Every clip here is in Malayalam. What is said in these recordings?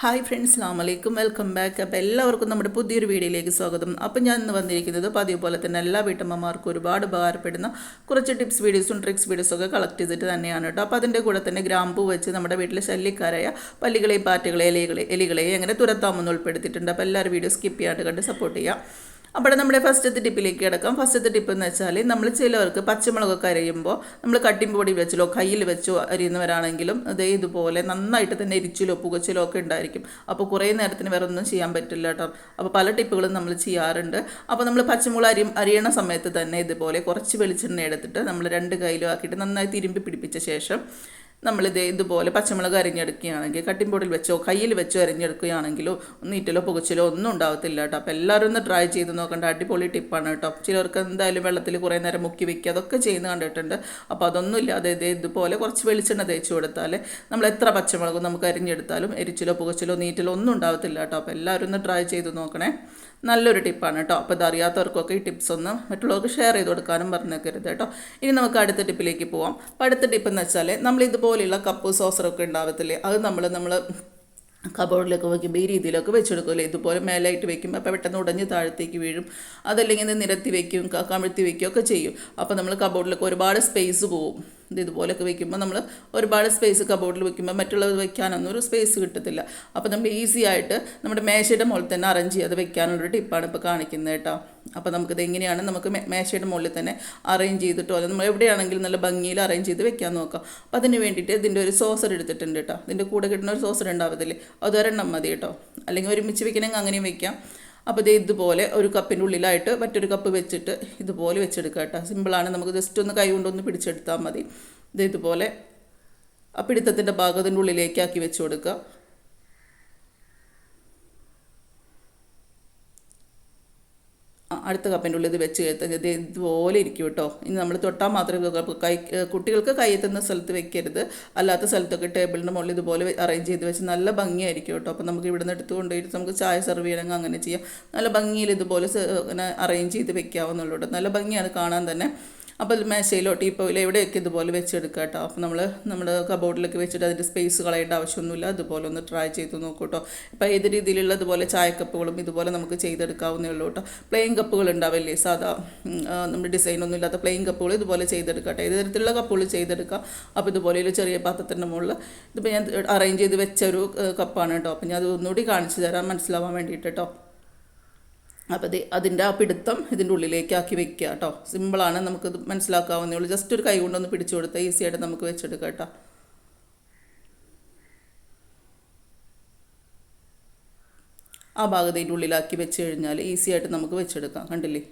ഹായ് ഫ്രണ്ട്സ് അസ്ലാം അലൈക്കും വെൽക്കം ബാക്ക് അപ്പോൾ എല്ലാവർക്കും നമ്മുടെ പുതിയൊരു വീഡിയോയിലേക്ക് സ്വാഗതം. അപ്പോൾ ഞാൻ ഇന്ന് വന്നിരിക്കുന്നത് പതിവ് പോലെ തന്നെ എല്ലാ വീട്ടമ്മമാർക്കും ഒരുപാട് ഉപകാരപ്പെടുന്ന കുറച്ച് ടിപ്സ് വീഡിയോസും ട്രിക്സ് വീഡിയോസും ഒക്കെ കളക്ട് ചെയ്തിട്ട് തന്നെയാണ് കേട്ടോ. അപ്പോൾ അതിന്റെ കൂടെ തന്നെ ഗ്രാമ്പു വെച്ച് നമ്മുടെ വീട്ടിലെ ശല്യക്കാരായ പല്ലികളെയും പാറ്റുകളെയും എലികളെ എലികളെയും എങ്ങനെ തുരത്താമെന്ന് ഉൾപ്പെടുത്തിയിട്ടുണ്ട്. അപ്പോൾ എല്ലാവരും വീഡിയോ സ്കിപ്പ് ചെയ്യാണ്ട് കണ്ട് സപ്പോർട്ട് ചെയ്യാം. അപ്പോൾ നമ്മുടെ ഫസ്റ്റത്തെ ടിപ്പിലേക്ക് കിടക്കാം. ഫസ്റ്റത്തെ ടിപ്പ് എന്ന് വെച്ചാൽ നമ്മൾ ചിലവർക്ക് പച്ചമുളകൊക്കെ അരയുമ്പോൾ നമ്മൾ കട്ടിംഗ് പൊടി വെച്ചിലോ കയ്യിൽ വെച്ചോ അരിയുന്നവരാണെങ്കിലും അതേ ഇതുപോലെ നന്നായിട്ട് തന്നെ എരിച്ചിലോ പുകച്ചിലോ ഒക്കെ ഉണ്ടായിരിക്കും അപ്പോൾ കുറേ നേരത്തിന് വേറെ ഒന്നും ചെയ്യാൻ പറ്റില്ല കേട്ടോ അപ്പോൾ പല ടിപ്പുകളും നമ്മൾ ചെയ്യാറുണ്ട്. അപ്പോൾ നമ്മൾ പച്ചമുളക് അരി അരിയണ സമയത്ത് തന്നെ ഇതുപോലെ കുറച്ച് വെളിച്ചെണ്ണ എടുത്തിട്ട് നമ്മൾ രണ്ട് കയ്യിലും ആക്കിയിട്ട് നന്നായി തിരുമ്പി പിടിപ്പിച്ച ശേഷം നമ്മളിത് ഇതുപോലെ പച്ചമുളക് അരിഞ്ഞെടുക്കുകയാണെങ്കിൽ കട്ടിംബോർഡിൽ വെച്ചോ കയ്യിൽ വെച്ചോ അരിഞ്ഞെടുക്കുകയാണെങ്കിലോ നീറ്റലോ പുകച്ചിലോ ഒന്നും ഉണ്ടാവത്തില്ല കേട്ടോ. അപ്പോൾ എല്ലാവരും ഒന്ന് ട്രൈ ചെയ്ത് നോക്കേണ്ട. അടിപൊളി ടിപ്പാണ് കേട്ടോ. ചിലർക്ക് എന്തായാലും വെള്ളത്തിൽ കുറേ നേരം മുക്കി വെക്കുക അതൊക്കെ ചെയ്യുന്ന കണ്ടിട്ടുണ്ട്. അപ്പോൾ അതൊന്നും ഇല്ലാതെ ഇത് ഇതുപോലെ കുറച്ച് വെളിച്ചെണ്ണ തേച്ച് കൊടുത്താൽ നമ്മൾ എത്ര പച്ചമുളകും നമുക്ക് അരിഞ്ഞെടുത്താലും എരിച്ചിലോ പുകച്ചിലോ നീറ്റലോ ഒന്നും ഉണ്ടാവത്തില്ല കേട്ടോ. അപ്പോൾ എല്ലാവരും ഒന്ന് ട്രൈ ചെയ്ത് നോക്കണേ. നല്ലൊരു ടിപ്പാണ് കേട്ടോ. അപ്പോൾ ഇതറിയാത്തവർക്കൊക്കെ ഈ ടിപ്സ് ഒന്ന് മറ്റുള്ളവർക്ക് ഷെയർ ചെയ്ത് കൊടുക്കാനും പറഞ്ഞേക്കരുത് കേട്ടോ. ഇനി നമുക്ക് അടുത്ത ടിപ്പിലേക്ക് പോവാം. അപ്പോൾ അടുത്ത ടിപ്പ് എന്ന് വെച്ചാൽ നമ്മൾ ഇതുപോലെയുള്ള കപ്പ് സോസറൊക്കെ ഉണ്ടാവത്തില്ലേ? അത് നമ്മൾ നമ്മൾ കബോർഡിലൊക്കെ വയ്ക്കുമ്പോൾ ഈ രീതിയിലൊക്കെ വെച്ചെടുക്കുമല്ലോ ഇതുപോലെ മേലായിട്ട് വെക്കുമ്പോൾ അപ്പോൾ പെട്ടെന്ന് ഉടഞ്ഞ് താഴത്തേക്ക് വീഴും. അതല്ലെങ്കിൽ നിരത്തി വെക്കും ക- കമിഴ്ത്തി വയ്ക്കുകയൊക്കെ ചെയ്യും. അപ്പോൾ നമ്മൾ കബോർഡിലൊക്കെ ഒരുപാട് സ്പേസ് പോവും. ഇത് ഇതുപോലൊക്കെ വെക്കുമ്പോൾ നമ്മൾ ഒരുപാട് സ്പേസ് കബോർഡിൽ വെക്കുമ്പോൾ മറ്റുള്ളത് വെക്കാനൊന്നും ഒരു സ്പേസ് കിട്ടത്തില്ല. അപ്പോൾ നമ്മൾ ഈസി ആയിട്ട് നമ്മുടെ മേശയുടെ മുകളിൽ തന്നെ അറേഞ്ച് ചെയ്യാതെ വെക്കാനുള്ളൊരു ടിപ്പാണ് ഇപ്പോൾ കാണിക്കുന്നത് കേട്ടോ. അപ്പോൾ നമുക്കിത് എങ്ങനെയാണ് നമുക്ക് മേശയുടെ മുകളിൽ തന്നെ അറേഞ്ച് ചെയ്തിട്ടോ? അല്ലെങ്കിൽ നമ്മൾ എവിടെയാണെങ്കിലും നല്ല ഭംഗിയിൽ അറേഞ്ച് ചെയ്ത് വെക്കാൻ നോക്കാം. അപ്പോൾ അതിന് വേണ്ടിയിട്ട് ഇതിന്റെ ഒരു സോസർ എടുത്തിട്ടുണ്ട് കേട്ടോ. ഇതിന്റെ കൂടെ കിട്ടുന്ന ഒരു സോസർ ഉണ്ടാവത്തില്ലേ? അതൊരെണ്ണം മതി കേട്ടോ. അല്ലെങ്കിൽ ഒരുമിച്ച് വെക്കണമെങ്കിൽ അങ്ങനെയും വെക്കാം. അപ്പോൾ ഇത് ഇതുപോലെ ഒരു കപ്പിന്റെ ഉള്ളിലായിട്ട് മറ്റൊരു കപ്പ് വെച്ചിട്ട് ഇതുപോലെ വെച്ചെടുക്കുക കേട്ടോ. സിമ്പിളാണ് നമുക്ക് ജസ്റ്റ് ഒന്ന് കൈ കൊണ്ടൊന്ന് പിടിച്ചെടുത്താൽ മതി. ഇത് ഇതുപോലെ ആ പിടുത്തത്തിന്റെ ഭാഗത്തിന്റെ ഉള്ളിലേക്കാക്കി വെച്ച് കൊടുക്കുക. അടുത്ത കപ്പിന്റെ ഉള്ളിൽ ഇത് വെച്ച് ഇത് ഇതുപോലെ ഇരിക്കും കേട്ടോ. ഇനി നമ്മൾ തൊട്ടാൽ മാത്രമേ കൈ കുട്ടികൾക്ക് കൈ എത്തുന്ന സ്ഥലത്ത് വെക്കരുത്. അല്ലാത്ത സ്ഥലത്തൊക്കെ ടേബിളിന്റെ മുകളിൽ ഇതുപോലെ അറേഞ്ച് ചെയ്ത് വെച്ച് നല്ല ഭംഗിയായിരിക്കും കേട്ടോ. അപ്പോൾ നമുക്ക് ഇവിടുന്ന് എടുത്ത് കൊണ്ടുപോയിട്ട് നമുക്ക് ചായ സെർവ് ചെയ്യണമെങ്കിൽ അങ്ങനെ ചെയ്യാം. നല്ല ഭംഗിയിൽ ഇതുപോലെ അറേഞ്ച് ചെയ്ത് വെക്കാവുന്നുള്ളൂ നല്ല ഭംഗിയാണ് കാണാൻ തന്നെ. അപ്പോൾ മേശയിലോ ടീപ്പോയിലോ എവിടെയൊക്കെ ഇതുപോലെ വെച്ചെടുക്കുക കേട്ടോ. അപ്പോൾ നമ്മൾ നമ്മുടെ കബോർഡിലൊക്കെ വെച്ചിട്ട് അതിന്റെ സ്പേസ് കളയേണ്ട ആവശ്യമൊന്നുമില്ല. അതുപോലെ ഒന്ന് ട്രൈ ചെയ്ത് നോക്കൂ കേട്ടോ. ഇപ്പോൾ ഏത് രീതിയിലുള്ള ഇതുപോലെ ചായക്കപ്പുകളും ഇതുപോലെ നമുക്ക് ചെയ്തെടുക്കാവുന്നേ ഉള്ളൂ കേട്ടോ. പ്ലെയിൻ കപ്പുകൾ ഉണ്ടാവില്ലേ? സാധാ നമ്മുടെ ഡിസൈനൊന്നും ഇല്ലാത്ത പ്ലെയിൻ കപ്പുകൾ ഇതുപോലെ ചെയ്തെടുക്കട്ടെ ഏത് തരത്തിലുള്ള കപ്പുകൾ ചെയ്തെടുക്കാം? അപ്പോൾ ഇതുപോലെ ഒരു ചെറിയ പാത്രത്തിന്റെ മുകളിൽ ഇതിപ്പോൾ ഞാൻ അറേഞ്ച് ചെയ്ത് വെച്ച ഒരു കപ്പാണ് കേട്ടോ. അപ്പോൾ ഞാൻ അത് ഒന്നുകൂടി കാണിച്ചു തരാൻ മനസ്സിലാവാൻ വേണ്ടിയിട്ട് കേട്ടോ. അപ്പോൾ ഇത് അതിന്റെ ആ പിടുത്തം ഇതിന്റെ ഉള്ളിലേക്ക് ആക്കി വെക്കുക കേട്ടോ. സിമ്പിളാണ് നമുക്കത് മനസ്സിലാക്കാവുന്നേ ഉള്ളൂ. ജസ്റ്റ് ഒരു കൈ കൊണ്ടൊന്ന് പിടിച്ചു കൊടുത്താൽ ഈസി ആയിട്ട് നമുക്ക് വെച്ചെടുക്കാം കേട്ടോ. ആ ഭാഗത്തിന്റെ ഉള്ളിലാക്കി വെച്ച് കഴിഞ്ഞാൽ ഈസി ആയിട്ട് നമുക്ക് വെച്ചെടുക്കാം. കണ്ടില്ലേ?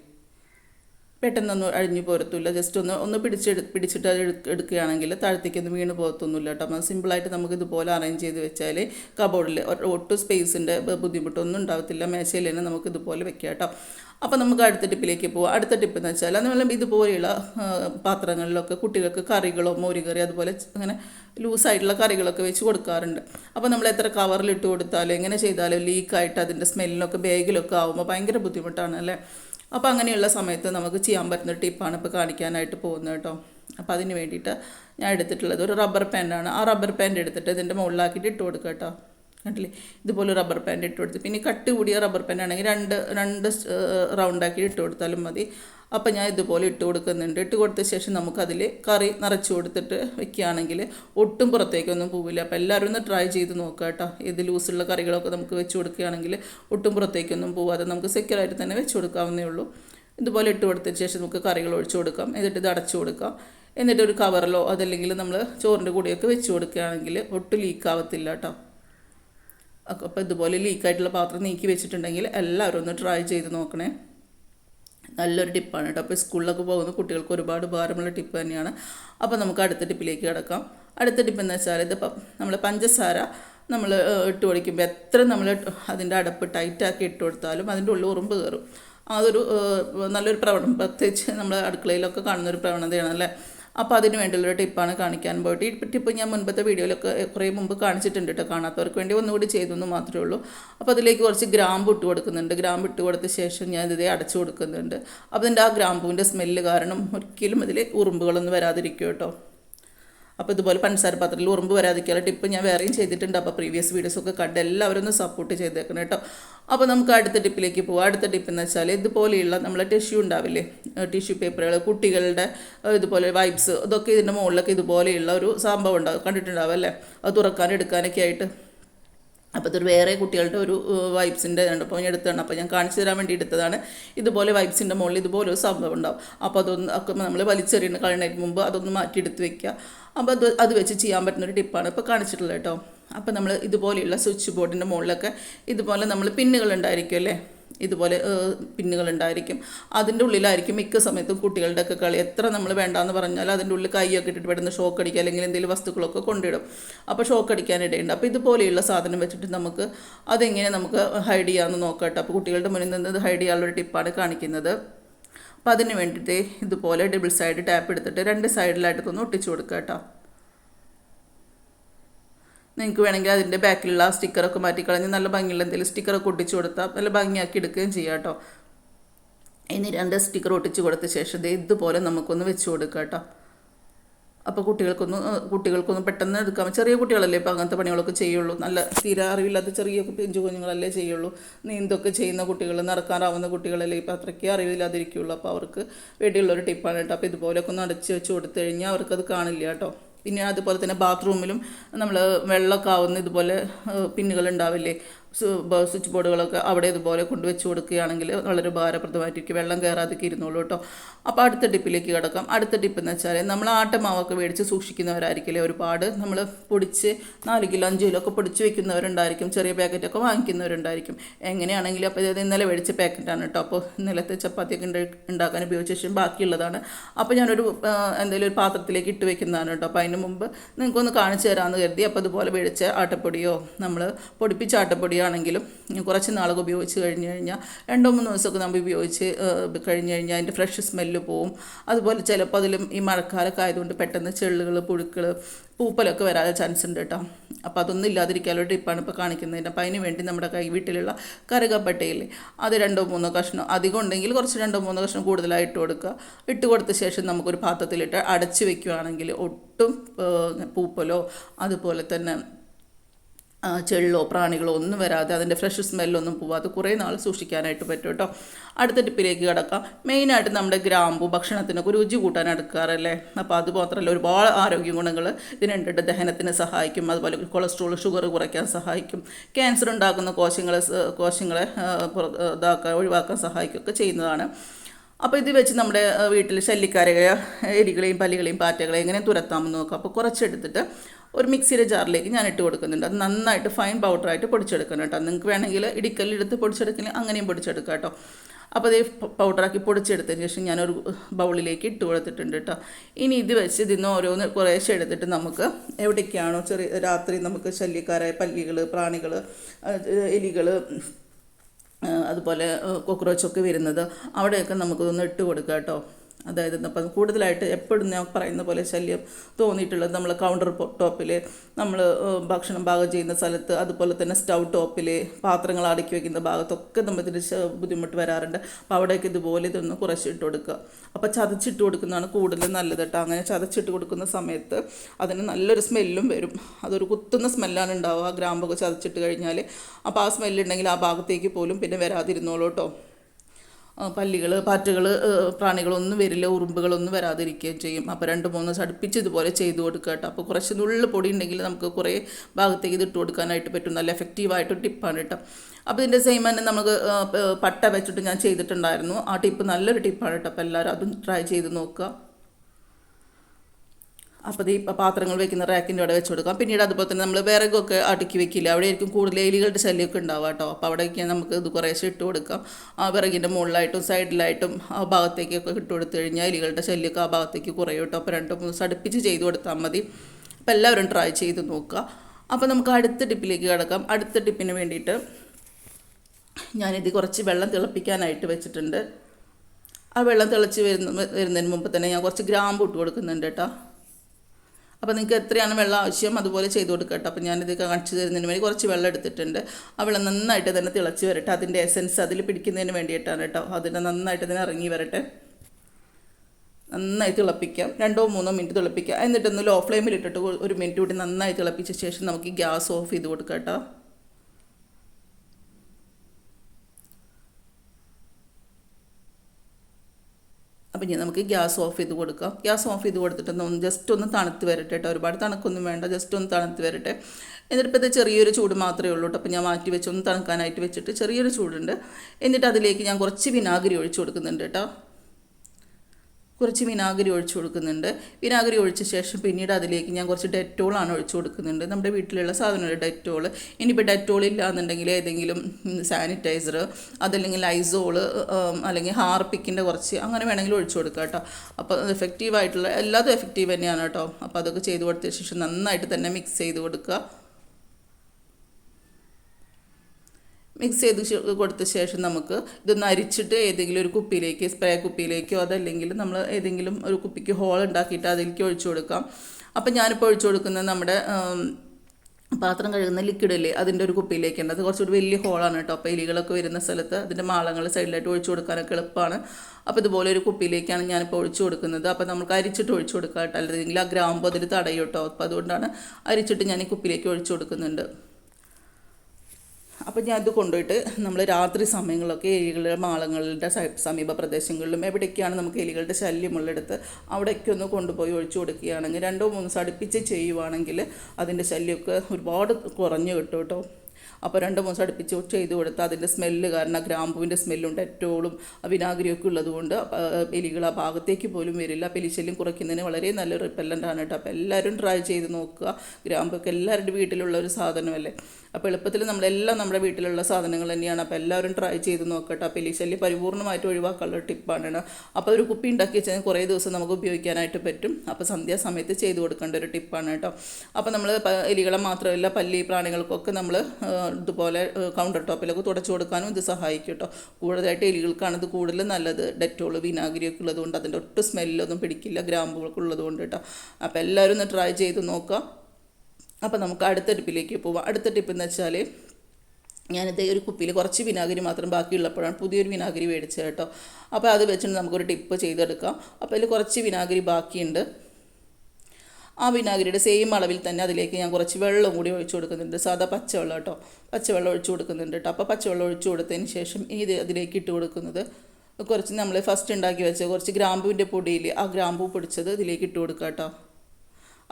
പെട്ടെന്നൊന്നും അഴിഞ്ഞു പോരത്തില്ല ജസ്റ്റ് ഒന്ന് ഒന്ന് പിടിച്ചെടു പിടിച്ചിട്ട് എടുക്കുകയാണെങ്കിൽ താഴത്തേക്കൊന്നും വീണ് പോകത്തൊന്നുമില്ല കേട്ടോ. അപ്പം സിമ്പിളായിട്ട് നമുക്ക് ഇതുപോലെ അറേഞ്ച് ചെയ്ത് വെച്ചാൽ കബോർഡിൽ ഒട്ടും സ്പേസിന്റെ ബുദ്ധിമുട്ടൊന്നും ഉണ്ടാവത്തില്ല. മേശയിൽ തന്നെ നമുക്ക് ഇതുപോലെ വെക്കാം കേട്ടോ. അപ്പോൾ നമുക്ക് അടുത്ത ടിപ്പിലേക്ക് പോകാം അടുത്ത ടിപ്പ് എന്ന് വെച്ചാൽ നമ്മൾ ഇതുപോലെയുള്ള പാത്രങ്ങളിലൊക്കെ കുട്ടികൾക്ക് കറികളോ മോരുകറി അതുപോലെ അങ്ങനെ ലൂസായിട്ടുള്ള കറികളൊക്കെ വെച്ച് കൊടുക്കാറുണ്ട്. അപ്പോൾ നമ്മൾ എത്ര കവറിലിട്ട് കൊടുത്താലും എങ്ങനെ ചെയ്താലും ലീക്കായിട്ട് അതിന്റെ സ്മെല്ലിനൊക്കെ ബാഗിലൊക്കെ ആകുമ്പോൾ ഭയങ്കര ബുദ്ധിമുട്ടാണ് അല്ലേ? അപ്പോൾ അങ്ങനെയുള്ള സമയത്ത് നമുക്ക് ചെയ്യാൻ പറ്റുന്ന ടിപ്പാണ് ഇപ്പോൾ കാണിക്കാനായിട്ട് പോകുന്നത് കേട്ടോ. അപ്പോൾ അതിന് വേണ്ടിയിട്ട് ഞാൻ എടുത്തിട്ടുള്ളത് ഒരു റബ്ബർ പാന്റാണ് ആ റബ്ബർ പാന്റ് എടുത്തിട്ട് ഇതിന്റെ മുകളിലാക്കിയിട്ട് ഇട്ട് കൊടുക്കുക കേട്ടോ. കണ്ടില്ലേ ഇതുപോലെ റബ്ബർ പാന്റ് ഇട്ട് കൊടുത്ത്. പിന്നെ കട്ട് കൂടിയ റബ്ബർ പാന്റ് ആണെങ്കിൽ രണ്ട് രണ്ട് റൗണ്ടാക്കി ഇട്ട് കൊടുത്താലും മതി. അപ്പം ഞാൻ ഇതുപോലെ ഇട്ട് കൊടുക്കുന്നുണ്ട്. ഇട്ട് കൊടുത്ത ശേഷം നമുക്കതിൽ കറി നിറച്ച് കൊടുത്തിട്ട് വെക്കുകയാണെങ്കിൽ ഒട്ടും പുറത്തേക്കൊന്നും പോവില്ല. അപ്പോൾ എല്ലാവരും ഒന്ന് ട്രൈ ചെയ്ത് നോക്കുക കേട്ടോ. ഇത് ലൂസുള്ള കറികളൊക്കെ നമുക്ക് വെച്ച് കൊടുക്കുകയാണെങ്കിൽ ഒട്ടും പുറത്തേക്കൊന്നും പോവാതെ നമുക്ക് സെക്യൂറായിട്ട് തന്നെ വെച്ച് കൊടുക്കാവുന്നേ ഉള്ളൂ. ഇതുപോലെ ഇട്ട് കൊടുത്തതിന് ശേഷം നമുക്ക് കറികൾ ഒഴിച്ചു കൊടുക്കാം. എന്നിട്ട് ഇത് അടച്ചു കൊടുക്കാം. എന്നിട്ട് ഒരു കവറിലോ അതല്ലെങ്കിൽ നമ്മൾ ചോറിന്റെ കൂടെയൊക്കെ വെച്ച് കൊടുക്കുകയാണെങ്കിൽ ഒട്ടും ലീക്കാവത്തില്ല കേട്ടോ. അപ്പോൾ ഇതുപോലെ ലീക്കായിട്ടുള്ള പാത്രം നീക്കി വെച്ചിട്ടുണ്ടെങ്കിൽ എല്ലാവരും ഒന്ന് ട്രൈ ചെയ്ത് നോക്കണേ. നല്ലൊരു ടിപ്പാണ് കേട്ടോ അപ്പോൾ സ്കൂളിലൊക്കെ പോകുന്ന കുട്ടികൾക്ക് ഒരുപാട് ഉപകാരമുള്ള ടിപ്പ് തന്നെയാണ്. അപ്പോൾ നമുക്ക് അടുത്ത ടിപ്പിലേക്ക് കിടക്കാം. അടുത്ത ടിപ്പ് എന്ന് വെച്ചാൽ ഇതിപ്പം നമ്മൾ പഞ്ചസാര നമ്മൾ ഇട്ട് കൊടുക്കുമ്പോൾ എത്ര നമ്മൾ അതിന്റെ അടപ്പ് ടൈറ്റാക്കി ഇട്ട് കൊടുത്താലും അതിന്റെ ഉള്ളിൽ ഉറുമ്പ് കയറും അതൊരു നല്ലൊരു പ്രവണത പ്രത്യേകിച്ച് നമ്മൾ അടുക്കളയിലൊക്കെ കാണുന്നൊരു പ്രവണതയാണ് അല്ലേ? അപ്പോൾ അതിന് വേണ്ടിയുള്ളൊരു ടിപ്പാണ് കാണിക്കാൻ പോയിട്ട് ഈ ടിപ്പ് ഞാൻ മുൻപത്തെ വീഡിയോയിലൊക്കെ കുറേ മുമ്പ് കാണിച്ചിട്ടുണ്ട് കേട്ടോ കാണാത്തവർക്ക് വേണ്ടി. ഒന്നുകൂടി ചെയ്തെന്ന് മാത്രമേ ഉള്ളൂ. അപ്പോൾ അതിലേക്ക് കുറച്ച് ഗ്രാമ്പ് ഇട്ട് കൊടുക്കുന്നുണ്ട്. ഗ്രാമ്പ് ഇട്ട് കൊടുത്ത ശേഷം ഞാൻ ഇതേ അടച്ചു കൊടുക്കുന്നുണ്ട്. അപ്പോൾ അതിന്റെ ആ ഗ്രാമ്പൂവിന്റെ സ്മെല്ല് കാരണം ഒരിക്കലും അതിൽ ഉറുമ്പുകളൊന്നും വരാതിരിക്കും കേട്ടോ അപ്പോൾ ഇതുപോലെ പഞ്ചസാര പാത്രത്തിൽ ഉറുമ്പ് വരാതിരിക്കാനുള്ള ടിപ്പ് ഞാൻ വേറെയും ചെയ്തിട്ടുണ്ട്. അപ്പോൾ പ്രീവിയസ് വീഡിയോസൊക്കെ കണ്ട് എല്ലാവരും ഒന്ന് സപ്പോർട്ട് ചെയ്തേക്കണം കേട്ടോ. അപ്പോൾ നമുക്ക് അടുത്ത ടിപ്പിലേക്ക് പോവാം. അടുത്ത ടിപ്പ് എന്ന് വെച്ചാൽ ഇതുപോലെയുള്ള നമ്മളെ ടിഷ്യൂ ഉണ്ടാവില്ലേ? ടിഷ്യൂ പേപ്പറുകൾ കുട്ടികളുടെ ഇതുപോലെ വൈബ്സ് അതൊക്കെ ഇതിന്റെ മുകളിലൊക്കെ ഇതുപോലെയുള്ള ഒരു സംഭവം ഉണ്ടാവും. കണ്ടിട്ടുണ്ടാവും അല്ലേ? അത് തുറക്കാനും എടുക്കാനൊക്കെ ആയിട്ട്. അപ്പോൾ ഇതൊരു വേറെ കുട്ടികളുടെ ഒരു വൈബ്സിന്റെ അപ്പോൾ ഞാൻ എടുത്തതാണ്. അപ്പോൾ ഞാൻ കാണിച്ചു തരാൻ വേണ്ടി എടുത്തതാണ്. ഇതുപോലെ വൈബ്സിന്റെ മുകളിൽ ഇതുപോലെ ഒരു സംഭവം ഉണ്ടാവും. അപ്പോൾ അതൊന്ന് ഒക്കെ നമ്മൾ വലിച്ചെറിയുന്ന കളയുന്നതിന് മുമ്പ് അതൊന്ന് മാറ്റി എടുത്ത് വെക്കുക. അപ്പോൾ അത് അത് വെച്ച് ചെയ്യാൻ പറ്റുന്ന ഒരു ടിപ്പാണ്. ഇപ്പോൾ കാണിച്ചിട്ടുള്ളത് കേട്ടോ. അപ്പോൾ നമ്മൾ ഇതുപോലെയുള്ള സ്വിച്ച് ബോർഡിന്റെ മുകളിലൊക്കെ ഇതുപോലെ നമ്മൾ പിന്നുകൾ ഉണ്ടായിരിക്കും അല്ലേ? ഇതുപോലെ പിന്നുകൾ ഉണ്ടായിരിക്കും അതിന്റെ ഉള്ളിലായിരിക്കും മിക്ക സമയത്തും കുട്ടികളുടെയൊക്കെ കളി. എത്ര നമ്മൾ വേണ്ടാന്ന് പറഞ്ഞാൽ അതിന്റെ ഉള്ളിൽ കൈയൊക്കെ ഇട്ടിട്ട് പെടുന്ന ഷോക്ക് അടിക്കുക അല്ലെങ്കിൽ എന്തെങ്കിലും വസ്തുക്കളൊക്കെ കൊണ്ടിടും അപ്പോൾ ഷോക്ക് അടിക്കാനിടയുണ്ട് അപ്പോൾ ഇതുപോലെയുള്ള സാധനം വെച്ചിട്ട് നമുക്ക് അതെങ്ങനെ നമുക്ക് ഹൈഡ് ചെയ്യാമെന്ന് നോക്കട്ടെ. അപ്പോൾ കുട്ടികളുടെ മുന്നിൽ നിന്ന് ഹൈഡ് ചെയ്യാനുള്ള ഒരു ടിപ്പാണ് കാണിക്കുന്നത്. അപ്പോൾ അതിന് വേണ്ടിയിട്ട് ഇതുപോലെ ഡബിൾ സൈഡ് ടാപ്പ് എടുത്തിട്ട് രണ്ട് സൈഡിലായിട്ട് ഒന്ന് ഒട്ടിച്ചു കൊടുക്കുക കേട്ടോ. നിങ്ങൾക്ക് വേണമെങ്കിൽ അതിന്റെ ബാക്കിലുള്ള സ്റ്റിക്കറൊക്കെ മാറ്റിക്കളഞ്ഞ് നല്ല ഭംഗിയുള്ള എന്തെങ്കിലും സ്റ്റിക്കറൊക്കെ ഒട്ടിച്ചു കൊടുത്താൽ നല്ല ഭംഗിയാക്കി എടുക്കുകയും ചെയ്യാം കേട്ടോ. ഇനി രണ്ട് സ്റ്റിക്കർ ഒട്ടിച്ച് കൊടുത്ത ശേഷം ദേ ഇതുപോലെ നമുക്കൊന്ന് വെച്ച് കൊടുക്കുക കേട്ടോ. അപ്പോൾ കുട്ടികൾക്കൊന്നും കുട്ടികൾക്കൊന്ന് പെട്ടെന്ന് എടുക്കാം. ചെറിയ കുട്ടികളല്ലേ ഇപ്പോൾ അങ്ങനത്തെ പണികളൊക്കെ ചെയ്യുള്ളൂ. നല്ല തീരെ അറിവില്ലാത്ത ചെറിയ പിഞ്ചു കുഞ്ഞുങ്ങളല്ലേ ചെയ്യുള്ളൂ. നീന്തൊക്കെ ചെയ്യുന്ന കുട്ടികൾ നടക്കാറാവുന്ന കുട്ടികളല്ലേ ഇപ്പോൾ അത്രയ്ക്ക് അറിവില്ലാതിരിക്കുള്ളൂ. അപ്പോൾ അവർക്ക് വേണ്ടിയുള്ളൊരു ടിപ്പാണ് കേട്ടോ. അപ്പോൾ ഇതുപോലെയൊക്കെ ഒന്ന് അടച്ച് വെച്ച് കൊടുത്തു കഴിഞ്ഞാൽ അവർക്കത് കാണില്ല കേട്ടോ. പിന്നെ അതുപോലെ തന്നെ ബാത്റൂമിലും നമ്മൾ വെള്ളമൊക്കെ ആവുന്ന ഇതുപോലെ പിന്നുകൾ ഉണ്ടാവില്ലേ? സ്വിച്ച് ബോർഡുകളൊക്കെ അവിടെ ഇതുപോലെ കൊണ്ടുവച്ച് കൊടുക്കുകയാണെങ്കിൽ വളരെ ഉപകാരപ്രദമായിട്ടിരിക്കും വെള്ളം കയറാതൊക്കെ ഇരുന്നോളൂ കേട്ടോ. അപ്പോൾ അടുത്ത ടിപ്പിലേക്ക് കിടക്കാം. അടുത്ത ടിപ്പ് എന്ന് വെച്ചാൽ നമ്മൾ ആട്ടമാവൊക്കെ മേടിച്ച് സൂക്ഷിക്കുന്നവരായിരിക്കില്ലേ? ഒരുപാട് നമ്മൾ പൊടിച്ച് നാല് കിലോ അഞ്ച് കിലോ ഒക്കെ പൊടിച്ച് വെക്കുന്നവരുണ്ടായിരിക്കും. ചെറിയ പാക്കറ്റൊക്കെ വാങ്ങിക്കുന്നവരുണ്ടായിരിക്കും. എങ്ങനെയാണെങ്കിലും അപ്പോൾ ഇത് ഇന്നലെ മേടിച്ച പാക്കറ്റാണ് കേട്ടോ. അപ്പോൾ ഇന്നലത്തെ ചപ്പാത്തിയൊക്കെ ഉണ്ടാക്കാൻ ഉപയോഗിച്ച ശേഷം ബാക്കിയുള്ളതാണ്. അപ്പോൾ ഞാനൊരു എന്തെങ്കിലും ഒരു പാത്രത്തിലേക്ക് ഇട്ട് വെക്കുന്നതാണ് കേട്ടോ. അപ്പോൾ അതിന് മുമ്പ് നിങ്ങൾക്കൊന്ന് കാണിച്ചു തരാമെന്ന് കരുതി. അപ്പോൾ ഇതുപോലെ മേടിച്ച ആട്ടപ്പൊടിയോ നമ്മൾ പൊടിപ്പിച്ച ആട്ടപ്പൊടിയാണെങ്കിലും കുറച്ച് നാളൊക്കെ ഉപയോഗിച്ച് കഴിഞ്ഞ് കഴിഞ്ഞാൽ രണ്ടോ മൂന്ന് ദിവസമൊക്കെ നമ്മൾ ഉപയോഗിച്ച് കഴിഞ്ഞ് കഴിഞ്ഞാൽ അതിന്റെ ഫ്രഷ് സ്മെല്ല് പോവും. അതുപോലെ ചിലപ്പോൾ അതിലും ഈ മഴക്കാലമൊക്കെ ആയതുകൊണ്ട് പെട്ടെന്ന് ചെള്ളുകൾ പുഴുക്കൾ പൂപ്പലൊക്കെ വരാതെ ചാൻസ് ഉണ്ട് കേട്ടോ. അപ്പോൾ അതൊന്നും ഇല്ലാതിരിക്കാനുള്ള ട്രിപ്പാണ് ഇപ്പോൾ കാണിക്കുന്നത് അപ്പോൾ അതിന് വേണ്ടി നമ്മുടെ കൈ വീട്ടിലുള്ള കറുകപ്പട്ടയിൽ അത് രണ്ടോ മൂന്നോ കഷ്ണം അധികം ഉണ്ടെങ്കിൽ കുറച്ച് രണ്ടോ മൂന്നോ കഷ്ണം കൂടുതലായിട്ട് കൊടുക്കുക. ഇട്ട് കൊടുത്ത ശേഷം നമുക്കൊരു പാത്രത്തിലിട്ട് അടച്ചു വെക്കുകയാണെങ്കിൽ ഒട്ടും പൂപ്പലോ അതുപോലെ തന്നെ ചെള്ളോ പ്രാണികളോ ഒന്നും വരാതെ അതിന്റെ ഫ്രഷ് സ്മെല്ലൊന്നും പോവാതെ കുറേ നാൾ സൂക്ഷിക്കാനായിട്ട് പറ്റും കേട്ടോ. അടുത്ത ടിപ്പിലേക്ക് കിടക്കാം. മെയിനായിട്ട് നമ്മുടെ ഗ്രാമ്പു ഭക്ഷണത്തിനൊക്കെ രുചി കൂട്ടാൻ എടുക്കാറല്ലേ അപ്പോൾ അത് മാത്രമല്ല ഒരുപാട് ആരോഗ്യ ഗുണങ്ങൾ ഇതിനുണ്ട്. ദഹനത്തിന് സഹായിക്കും. അതുപോലെ കൊളസ്ട്രോൾ ഷുഗർ കുറയ്ക്കാൻ സഹായിക്കും. ക്യാൻസർ ഉണ്ടാക്കുന്ന കോശങ്ങളെ കോശങ്ങളെ ഇതാക്കാൻ ഒഴിവാക്കാൻ സഹായിക്കുകയൊക്കെ ചെയ്യുന്നതാണ്. അപ്പോൾ ഇത് വെച്ച് നമ്മുടെ വീട്ടിൽ ശല്യക്കാരെ എലികളെയും പല്ലികളെയും പാറ്റകളെയും എങ്ങനെ തുരത്താമെന്ന് നോക്കാം. അപ്പോൾ കുറച്ചെടുത്തിട്ട് ഒരു മിക്സിയുടെ ജാറിലേക്ക് ഞാൻ ഇട്ട് കൊടുക്കുന്നുണ്ട്. അത് നന്നായിട്ട് ഫൈൻ പൗഡറായിട്ട് പൊടിച്ചെടുക്കണം കേട്ടോ. നിങ്ങൾക്ക് വേണമെങ്കിൽ ഇടിക്കല്ലെടുത്ത് പൊടിച്ചെടുക്കണമെങ്കിൽ അങ്ങനെയും പൊടിച്ചെടുക്കാം കേട്ടോ. അപ്പോൾ അതേ പൗഡറാക്കി പൊടിച്ചെടുത്തതിന് ശേഷം ഞാനൊരു ബൗളിലേക്ക് ഇട്ട് കൊടുത്തിട്ടുണ്ട് കേട്ടോ. ഇനി ഇത് വെച്ച് ഇതിന്ന് ഓരോന്ന് കുറേശ്ശെ എടുത്തിട്ട് നമുക്ക് എവിടേക്കാണോ ചെറിയ രാത്രി നമുക്ക് ശല്യക്കാരായ പല്ലികൾ പ്രാണികൾ എലികൾ അതുപോലെ കോക്രോച്ചൊക്കെ വരുന്നത് അവിടെയൊക്കെ നമുക്കൊന്ന് ഇട്ട് കൊടുക്കാം കേട്ടോ അതായത് അപ്പം കൂടുതലായിട്ട് എപ്പോഴും ഞാൻ പറയുന്ന പോലെ ശല്യം തോന്നിയിട്ടുള്ളത് നമ്മൾ കൗണ്ടർ ടോപ്പിൽ നമ്മൾ ഭക്ഷണം പാകം ചെയ്യുന്ന സ്ഥലത്ത് അതുപോലെ തന്നെ സ്റ്റൗ ടോപ്പിൽ പാത്രങ്ങൾ അടുക്കി വയ്ക്കുന്ന ഭാഗത്തൊക്കെ നമ്മൾ ഇതിന് ബുദ്ധിമുട്ട് വരാറുണ്ട്. അപ്പോൾ അവിടെയൊക്കെ ഇതുപോലെ ഇതൊന്ന് കുറച്ചിട്ട് കൊടുക്കുക. അപ്പോൾ ചതച്ചിട്ട് കൊടുക്കുന്നതാണ് കൂടുതൽ നല്ലത് കേട്ടോ. അങ്ങനെ ചതച്ചിട്ട് കൊടുക്കുന്ന സമയത്ത് അതിന് നല്ലൊരു സ്മെല്ലും വരും. അതൊരു കുത്തുന്ന സ്മെല്ലാണ് ഉണ്ടാവുക. ഗ്രാമ്പൊക്കെ ചതച്ചിട്ട് കഴിഞ്ഞാൽ അപ്പോൾ ആ സ്മെല്ലുണ്ടെങ്കിൽ ആ ഭാഗത്തേക്ക് പോലും പിന്നെ വരാതിരുന്നോളൂ കേട്ടോ. പല്ലികൾ പാറ്റകൾ പ്രാണികളൊന്നും വരില്ല ഉറുമ്പുകളൊന്നും വരാതിരിക്കുകയും ചെയ്യും. അപ്പോൾ രണ്ട് മൂന്ന് ദിവസം അടുപ്പിച്ച് ഇതുപോലെ ചെയ്തു കൊടുക്കുക കേട്ടോ. അപ്പോൾ കുറച്ച് നുള്ളിൽ പൊടി ഉണ്ടെങ്കിൽ നമുക്ക് കുറേ ഭാഗത്തേക്ക് ഇതിട്ട് കൊടുക്കാനായിട്ട് പറ്റും. നല്ല എഫക്റ്റീവായിട്ട് ടിപ്പാണ് കേട്ടോ. അപ്പോൾ ഇതിന്റെ സെയിം തന്നെ നമുക്ക് പട്ട വെച്ചിട്ട് ഞാൻ ചെയ്തിട്ടുണ്ടായിരുന്നു. ആ ടിപ്പ് നല്ലൊരു ടിപ്പാണ് കേട്ടോ. അപ്പോൾ എല്ലാവരും അതും ട്രൈ ചെയ്ത് നോക്കുക. അപ്പോൾ ഈ പാത്രങ്ങൾ വെക്കുന്ന റാക്കിന്റെ അവിടെ വെച്ച് കൊടുക്കാം. പിന്നീട് അതുപോലെ തന്നെ നമ്മൾ വിറകൊക്കെ അടുക്കി വെക്കില്ല അവിടെ ആയിരിക്കും കൂടുതൽ എലികളുടെ ശല്യമൊക്കെ ഉണ്ടാവുക കേട്ടോ. അപ്പോൾ അവിടെയൊക്കെ നമുക്ക് ഇത് കുറേശ്ശെ ഇട്ട് കൊടുക്കാം. ആ വിറകിന്റെ മുകളിലായിട്ടും സൈഡിലായിട്ടും ആ ഭാഗത്തേക്കൊക്കെ ഇട്ട് കൊടുത്തു കഴിഞ്ഞാൽ എലികളുടെ ശല്യമൊക്കെ ആ ഭാഗത്തേക്ക് കുറയും കേട്ടോ. അപ്പോൾ രണ്ട് മൂന്ന് ദിവസം അടുപ്പിച്ച് ചെയ്ത് കൊടുത്താൽ മതി. അപ്പോൾ എല്ലാവരും ട്രൈ ചെയ്ത് നോക്കുക. അപ്പോൾ നമുക്ക് അടുത്ത ടിപ്പിലേക്ക് കിടക്കാം. അടുത്ത ടിപ്പിന് വേണ്ടിയിട്ട് ഞാനിത് കുറച്ച് വെള്ളം തിളപ്പിക്കാനായിട്ട് വെച്ചിട്ടുണ്ട്. ആ വെള്ളം തിളച്ച് വരുന്ന വരുന്നതിന് മുമ്പ് തന്നെ ഞാൻ കുറച്ച് ഗ്രാമ്പ് ഇട്ട് കൊടുക്കുന്നുണ്ട് കേട്ടോ. അപ്പോൾ നിങ്ങൾക്ക് എത്രയാണ് വെള്ളം ആവശ്യം അതുപോലെ ചെയ്ത് കൊടുക്കുക കേട്ടോ അപ്പോൾ ഞാനിത് കാണിച്ചു തരുന്നതിന് വേണ്ടി കുറച്ച് വെള്ളം എടുത്തിട്ടുണ്ട്. ആ വെള്ളം നന്നായിട്ട് തന്നെ തിളച്ച് വരട്ടെ. അതിന്റെ എസൻസ് അതിൽ പിടിക്കുന്നതിന് വേണ്ടിയിട്ടാണ് കേട്ടോ അതിനെ നന്നായിട്ട് തന്നെ ഇറങ്ങി വരട്ടെ. നന്നായി തിളപ്പിക്കാം. രണ്ടോ മൂന്നോ മിനിറ്റ് തിളപ്പിക്കാം. എന്നിട്ടൊന്ന് ലോ ഫ്ലെയിമിൽ ഇട്ടിട്ട് ഒരു മിനിറ്റ് കൂടി നന്നായി തിളപ്പിച്ച ശേഷം നമുക്ക് ഗ്യാസ് ഓഫ് ചെയ്ത് കൊടുക്കാം കേട്ടോ അപ്പം ഇനി നമുക്ക് ഗ്യാസ് ഓഫ് ചെയ്ത് കൊടുക്കാം. ഗ്യാസ് ഓഫ് ചെയ്ത് കൊടുത്തിട്ട് ഒന്ന് ജസ്റ്റ് ഒന്ന് തണുത്ത് വരട്ടെ കേട്ടോ ഒരുപാട് തണുക്കൊന്നും വേണ്ട ജസ്റ്റ് ഒന്ന് തണുത്ത് വരട്ടെ. എന്നിട്ട് ഇപ്പോൾ ഇത് ചെറിയൊരു ചൂട് മാത്രമേ ഉള്ളൂ കേട്ടോ അപ്പോൾ ഞാൻ മാറ്റി വെച്ച് ഒന്ന് തണുക്കാനായിട്ട് വെച്ചിട്ട് ചെറിയൊരു ചൂടുണ്ട്. എന്നിട്ട് അതിലേക്ക് ഞാൻ കുറച്ച് വിനാഗിരി ഒഴിച്ച് കൊടുക്കുന്നുണ്ട് കേട്ടോ കുറച്ച് വിനാഗിരി ഒഴിച്ചു കൊടുക്കുന്നുണ്ട്. വിനാഗിരി ഒഴിച്ച ശേഷം പിന്നീട് അതിലേക്ക് ഞാൻ കുറച്ച് ഡെറ്റോളാണ് ഒഴിച്ചു കൊടുക്കുന്നുണ്ട്. നമ്മുടെ വീട്ടിലുള്ള സാധനങ്ങൾ ഡെറ്റോൾ ഇനിയിപ്പോൾ ഡെറ്റോൾ ഇല്ല എന്നുണ്ടെങ്കിൽ ഏതെങ്കിലും സാനിറ്റൈസർ അതല്ലെങ്കിൽ ഐസോൾ അല്ലെങ്കിൽ ഹാർപ്പിക്കിന്റെ കുറച്ച് അങ്ങനെ വേണമെങ്കിൽ ഒഴിച്ചു കൊടുക്കുക കേട്ടോ. അപ്പോൾ എഫക്റ്റീവായിട്ടുള്ള എല്ലാതും എഫക്റ്റീവ് തന്നെയാണ് കേട്ടോ. അപ്പോൾ അതൊക്കെ ചെയ്ത് കൊടുത്ത ശേഷം നന്നായിട്ട് തന്നെ മിക്സ് ചെയ്ത് കൊടുക്കുക. മിക്സ് ചെയ്ത് കൊടുത്ത ശേഷം നമുക്ക് ഇതൊന്ന് അരിച്ചിട്ട് ഏതെങ്കിലും ഒരു കുപ്പിയിലേക്ക് സ്പ്രേ കുപ്പിയിലേക്കോ അതല്ലെങ്കിൽ നമ്മൾ ഏതെങ്കിലും ഒരു കുപ്പിക്ക് ഹോൾ ഉണ്ടാക്കിയിട്ട് അതിലേക്ക് ഒഴിച്ചു കൊടുക്കാം. അപ്പം ഞാനിപ്പോൾ ഒഴിച്ചു കൊടുക്കുന്നത് നമ്മുടെ പാത്രം കഴുകുന്ന ലിക്വിഡ് അല്ലേ അതിന്റെ ഒരു കുപ്പിയിലേക്കുണ്ട് അത് കുറച്ചുകൂടി വലിയ ഹോളാണ് കേട്ടോ. അപ്പോൾ എലികളൊക്കെ വരുന്ന സ്ഥലത്ത് അതിന്റെ മാളങ്ങൾ സൈഡിലായിട്ട് ഒഴിച്ചു കൊടുക്കാനൊക്കെ എളുപ്പമാണ്. അപ്പോൾ ഇതുപോലെ ഒരു കുപ്പിയിലേക്കാണ് ഞാനിപ്പോൾ ഒഴിച്ചു കൊടുക്കുന്നത്. അപ്പോൾ നമുക്ക് അരിച്ചിട്ട് ഒഴിച്ചു കൊടുക്കാം കേട്ടോ. അല്ലെങ്കിൽ ആ ഗ്രാമ്പ് അതിൽ തടയും കേട്ടോ. അപ്പോൾ അതുകൊണ്ടാണ് അരിച്ചിട്ട് ഞാൻ ഈ കുപ്പിയിലേക്ക് ഒഴിച്ചു കൊടുക്കുന്നുണ്ട്. അപ്പം ഞാൻ ഇത് കൊണ്ടുപോയിട്ട് നമ്മൾ രാത്രി സമയങ്ങളിലൊക്കെ എലികളുടെ മാളങ്ങളുടെ സമീപ പ്രദേശങ്ങളിലും എവിടെയൊക്കെയാണ് നമുക്ക് എലികളുടെ ശല്യമുള്ളിടത്ത് അവിടേക്ക് ഒന്ന് കൊണ്ടുപോയി ഒഴിച്ചു കൊടുക്കുകയാണെങ്കിൽ രണ്ടോ മൂന്ന് ദിവസം അടുപ്പിച്ച് ചെയ്യുവാണെങ്കിൽ അതിന്റെ ശല്യമൊക്കെ ഒരുപാട് കുറഞ്ഞു കിട്ടും കേട്ടോ. അപ്പോൾ രണ്ട് മൂന്ന് അടുപ്പിച്ച് ചെയ്ത് കൊടുത്ത് അതിന്റെ സ്മെല്ല് കാരണം ഗ്രാമ്പുവിന്റെ സ്മെല്ലുണ്ട് ഏറ്റവും വിനാഗിരിയൊക്കെ ഉള്ളതുകൊണ്ട് എലികൾ ആ ഭാഗത്തേക്ക് പോലും വരില്ല. പെലിശല്യം കുറയ്ക്കുന്നതിന് വളരെ നല്ല റിപ്പല്ലന്റ് ആണ് കേട്ടോ. അപ്പോൾ എല്ലാവരും ട്രൈ ചെയ്ത് നോക്കുക. ഗ്രാമ്പൊക്കെ എല്ലാവരുടെ വീട്ടിലുള്ള ഒരു സാധനമല്ലേ. അപ്പോൾ എളുപ്പത്തിൽ നമ്മളെല്ലാം നമ്മുടെ വീട്ടിലുള്ള സാധനങ്ങൾ തന്നെയാണ്. അപ്പോൾ എല്ലാവരും ട്രൈ ചെയ്ത് നോക്കട്ടെ. അപ്പോൾ എലിശല്യം പരിപൂർണമായിട്ട് ഒഴിവാക്കാനുള്ള ടിപ്പാണ് അപ്പോൾ ഒരു കുപ്പി ഉണ്ടാക്കി വെച്ചാൽ കുറേ ദിവസം നമുക്ക് ഉപയോഗിക്കാനായിട്ട് പറ്റും. അപ്പോൾ സന്ധ്യാസമയത്ത് ചെയ്ത് കൊടുക്കേണ്ട ഒരു ടിപ്പാണ് കേട്ടോ. അപ്പോൾ നമ്മൾ എലികളെ മാത്രമല്ല പല്ലി പ്രാണികൾക്കൊക്കെ നമ്മൾ ഇതുപോലെ കൗണ്ടർ ടോപ്പിലൊക്കെ തുടച്ചു കൊടുക്കാനും ഇത് സഹായിക്കും കേട്ടോ. കൂടുതലായിട്ട് എലികൾക്കാണ് ഇത് കൂടുതൽ നല്ലത്. ഡെറ്റോൾ വിനാഗിരിയൊക്കെ ഉള്ളതുകൊണ്ട് അതിന്റെ ഒട്ടും സ്മെല്ലൊന്നും പിടിക്കില്ല. ഗ്രാമ്പുകൾക്കുള്ളതുകൊണ്ട് കേട്ടോ. അപ്പോൾ എല്ലാവരും ഒന്ന് ട്രൈ ചെയ്ത് നോക്കുക. അപ്പോൾ നമുക്ക് അടുത്ത ടിപ്പിലേക്ക് പോവാം. അടുത്ത ടിപ്പ് എന്ന് വെച്ചാൽ ഞാനിത് ഒരു കുപ്പിയിൽ കുറച്ച് വിനാഗിരി മാത്രം ബാക്കിയുള്ളപ്പോഴാണ് പുതിയൊരു വിനാഗിരി മേടിച്ചത് കേട്ടോ. അപ്പോൾ അത് വെച്ചിട്ട് നമുക്കൊരു ടിപ്പ് ചെയ്തെടുക്കാം. അപ്പോൾ അതിൽ കുറച്ച് വിനാഗിരി ബാക്കിയുണ്ട്. ആ വിനാഗിരിയുടെ സെയിം അളവിൽ തന്നെ അതിലേക്ക് ഞാൻ കുറച്ച് വെള്ളം കൂടി ഒഴിച്ചു കൊടുക്കുന്നുണ്ട്. സാധാ പച്ചവെള്ളം കേട്ടോ. പച്ചവെള്ളം ഒഴിച്ചു കൊടുക്കുന്നുണ്ട് കേട്ടോ. അപ്പോൾ പച്ചവെള്ളം ഒഴിച്ചു കൊടുത്തതിന് ശേഷം ഇത് അതിലേക്ക് ഇട്ട് കൊടുക്കുന്നത് കുറച്ച് നമ്മൾ ഫസ്റ്റ് ഉണ്ടാക്കി വെച്ച കുറച്ച് ഗ്രാമ്പുവിന്റെ പൊടിയിൽ ആ ഗ്രാമ്പു പൊടിച്ചത് ഇതിലേക്ക് ഇട്ട് കൊടുക്കാം കേട്ടോ.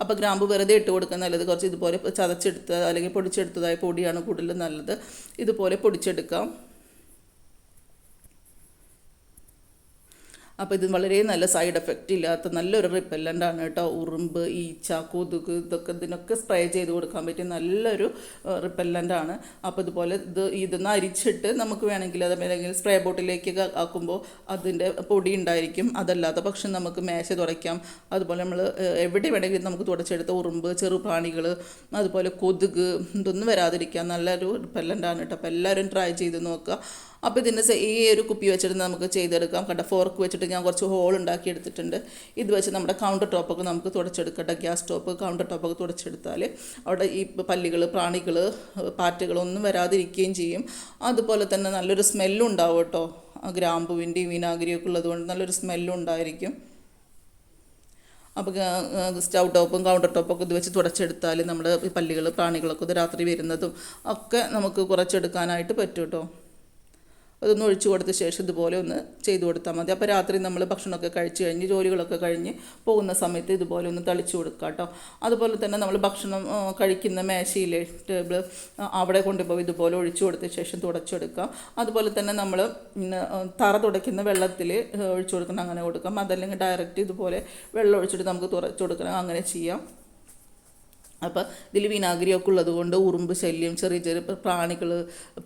അപ്പോൾ ഗ്രാമ്പ് വെറുതെ ഇട്ട് കൊടുക്കാൻ നല്ലത്. കുറച്ച് ഇതുപോലെ ചതച്ചെടുത്ത അല്ലെങ്കിൽ പൊടിച്ചെടുത്തതായ പൊടിയാണ് കൂടുതൽ നല്ലത്. ഇതുപോലെ പൊടിച്ചെടുക്കാം. അപ്പോൾ ഇത് വളരെ നല്ല സൈഡ് എഫക്റ്റ് ഇല്ലാത്ത നല്ലൊരു റിപ്പല്ലന്റ് ആണ് കേട്ടോ. ഉറുമ്പ് ഈച്ച കൊതുക് ഇതൊക്കെ ഇതിനൊക്കെ സ്പ്രേ ചെയ്ത് കൊടുക്കാൻ പറ്റിയ നല്ലൊരു റിപ്പല്ലന്റ് ആണ്. അപ്പോൾ ഇതുപോലെ ഇത് ഇതൊന്ന് അരിച്ചിട്ട് നമുക്ക് വേണമെങ്കിൽ അത് ഏതെങ്കിലും സ്പ്രേ ബോട്ടിലേക്ക് ആക്കുമ്പോൾ അതിന്റെ പൊടി ഉണ്ടായിരിക്കും. അതല്ലാത്ത പക്ഷം നമുക്ക് മേശ തുടയ്ക്കാം. അതുപോലെ നമ്മൾ എവിടെ വേണമെങ്കിലും നമുക്ക് തുടച്ചെടുത്ത ഉറുമ്പ് ചെറുപ്രാണികൾ അതുപോലെ കൊതുക് ഇതൊന്നും വരാതിരിക്കാൻ നല്ലൊരു റിപ്പല്ലന്റ് ആണ് കേട്ടോ. അപ്പോൾ എല്ലാവരും ട്രൈ ചെയ്ത് നോക്കുക. അപ്പോൾ ഇതിന്റെ ഈ ഒരു കുപ്പി വെച്ചിട്ട് നമുക്ക് ചെയ്തെടുക്കാം. കണ്ട ഫോർക്ക് വെച്ചിട്ട് ഞാൻ കുറച്ച് ഹോൾ ഉണ്ടാക്കി എടുത്തിട്ടുണ്ട്. ഇത് വെച്ച് നമ്മുടെ കൗണ്ടർ ടോപ്പൊക്കെ നമുക്ക് തുടച്ചെടുക്കട്ടെ. ഗ്യാസ് ടോപ്പ് കൗണ്ടർ ടോപ്പൊക്കെ തുടച്ചെടുത്താൽ അവിടെ ഈ പല്ലികൾ പ്രാണികൾ പാറ്റകളൊന്നും വരാതിരിക്കുകയും ചെയ്യും. അതുപോലെ തന്നെ നല്ലൊരു സ്മെല്ലും ഉണ്ടാവും കേട്ടോ. ഗ്രാമ്പുവിന്റെയും വിനാഗിരിയൊക്കെ ഉള്ളതുകൊണ്ട് നല്ലൊരു സ്മെല്ലും ഉണ്ടായിരിക്കും. അപ്പോൾ സ്റ്റൗ ടോപ്പും കൗണ്ടർ ടോപ്പൊക്കെ ഇത് വെച്ച് തുടച്ചെടുത്താൽ നമ്മുടെ പല്ലികൾ പ്രാണികളൊക്കെ രാത്രി വരുന്നതും ഒക്കെ നമുക്ക് കുറച്ചെടുക്കാനായിട്ട് പറ്റും കേട്ടോ. അതൊന്ന് ഒഴിച്ചു കൊടുത്ത ശേഷം ഇതുപോലെ ഒന്ന് ചെയ്തു കൊടുത്താൽ മതി. അപ്പോൾ രാത്രി നമ്മൾ ഭക്ഷണമൊക്കെ കഴിച്ച് കഴിഞ്ഞ് ജോലികളൊക്കെ കഴിഞ്ഞ് പോകുന്ന സമയത്ത് ഇതുപോലെ ഒന്ന് തളിച്ചു കൊടുക്കുക കേട്ടോ. അതുപോലെ തന്നെ നമ്മൾ ഭക്ഷണം കഴിക്കുന്ന മേശയിലെ ടേബിൾ അവിടെ കൊണ്ടുപോയി ഇതുപോലെ ഒഴിച്ചു കൊടുത്ത ശേഷം തുടച്ചെടുക്കാം. അതുപോലെ തന്നെ നമ്മൾ തറ തുടയ്ക്കുന്ന വെള്ളത്തിൽ ഒഴിച്ചു കൊടുക്കണം അങ്ങനെ കൊടുക്കാം. അതല്ലെങ്കിൽ ഡയറക്റ്റ് ഇതുപോലെ വെള്ളം ഒഴിച്ചിട്ട് നമുക്ക് തുറച്ചു കൊടുക്കണം അങ്ങനെ ചെയ്യാം. അപ്പോൾ ഇതിൽ വിനാഗിരിയൊക്കെ ഉള്ളത് കൊണ്ട് ഉറുമ്പ് ശല്യം ചെറിയ ചെറിയ പ്രാണികൾ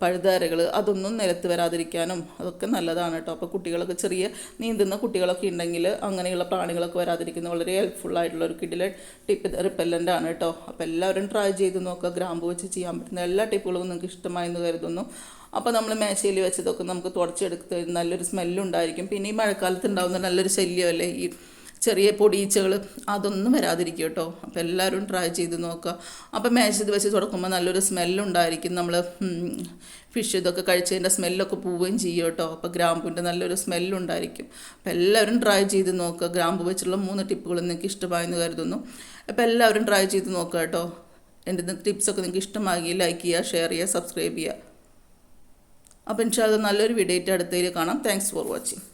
പഴുതാരകൾ അതൊന്നും നിലത്ത് വരാതിരിക്കാനും അതൊക്കെ നല്ലതാണ് കേട്ടോ അപ്പോൾ കുട്ടികളൊക്കെ ചെറിയ നീന്തുന്ന കുട്ടികളൊക്കെ ഉണ്ടെങ്കിൽ അങ്ങനെയുള്ള പ്രാണികളൊക്കെ വരാതിരിക്കുന്ന വളരെ ഹെൽപ്ഫുൾ ആയിട്ടുള്ള ഒരു കിഡിലെ ടിപ്പ് റിപ്പല്ലന്റ് ആണ് കേട്ടോ അപ്പോൾ എല്ലാവരും ട്രൈ ചെയ്ത് നോക്കുക ഗ്രാമ്പു വെച്ച് ചെയ്യാൻ പറ്റുന്ന എല്ലാ ടിപ്പുകളും നിങ്ങൾക്ക് ഇഷ്ടമായെന്ന് കരുതുന്നു. അപ്പോൾ നമ്മൾ മേശയിൽ വെച്ചതൊക്കെ നമുക്ക് തുടച്ചെടുത്ത് നല്ലൊരു സ്മെല്ലുണ്ടായിരിക്കും പിന്നെ ഈ മഴക്കാലത്ത് ഉണ്ടാകുന്ന നല്ലൊരു ശല്യമല്ലേ ഈ ചെറിയ പൊടിയീച്ചകൾ അതൊന്നും വരാതിരിക്കും കേട്ടോ. അപ്പോൾ എല്ലാവരും ട്രൈ ചെയ്ത് നോക്കുക. അപ്പോൾ മേശത്ത് വെച്ച് തുടക്കുമ്പോൾ നല്ലൊരു സ്മെല്ലുണ്ടായിരിക്കും നമ്മൾ ഫിഷ് ഇതൊക്കെ കഴിച്ചതിന്റെ സ്മെല്ലൊക്കെ പോവുകയും ചെയ്യും കേട്ടോ. അപ്പോൾ ഗ്രാമ്പുവിന്റെ നല്ലൊരു സ്മെല്ലുണ്ടായിരിക്കും അപ്പോൾ എല്ലാവരും ട്രൈ ചെയ്ത് നോക്കുക. ഗ്രാമ്പു വെച്ചുള്ള മൂന്ന് ടിപ്പുകൾ നിങ്ങൾക്ക് ഇഷ്ടമായെന്ന് കരുതുന്നു. അപ്പോൾ എല്ലാവരും ട്രൈ ചെയ്ത് നോക്കുക കേട്ടോ. എന്റെ ടിപ്സൊക്കെ നിങ്ങൾക്ക് ഇഷ്ടമാകി ലൈക്ക് ചെയ്യുക ഷെയർ ചെയ്യുക സബ്സ്ക്രൈബ് ചെയ്യുക. അപ്പോൾ ഇൻഷാല്ല നല്ലൊരു വീഡിയോ ആയിട്ട് അടുത്തതിൽ കാണാം. Thanks for watching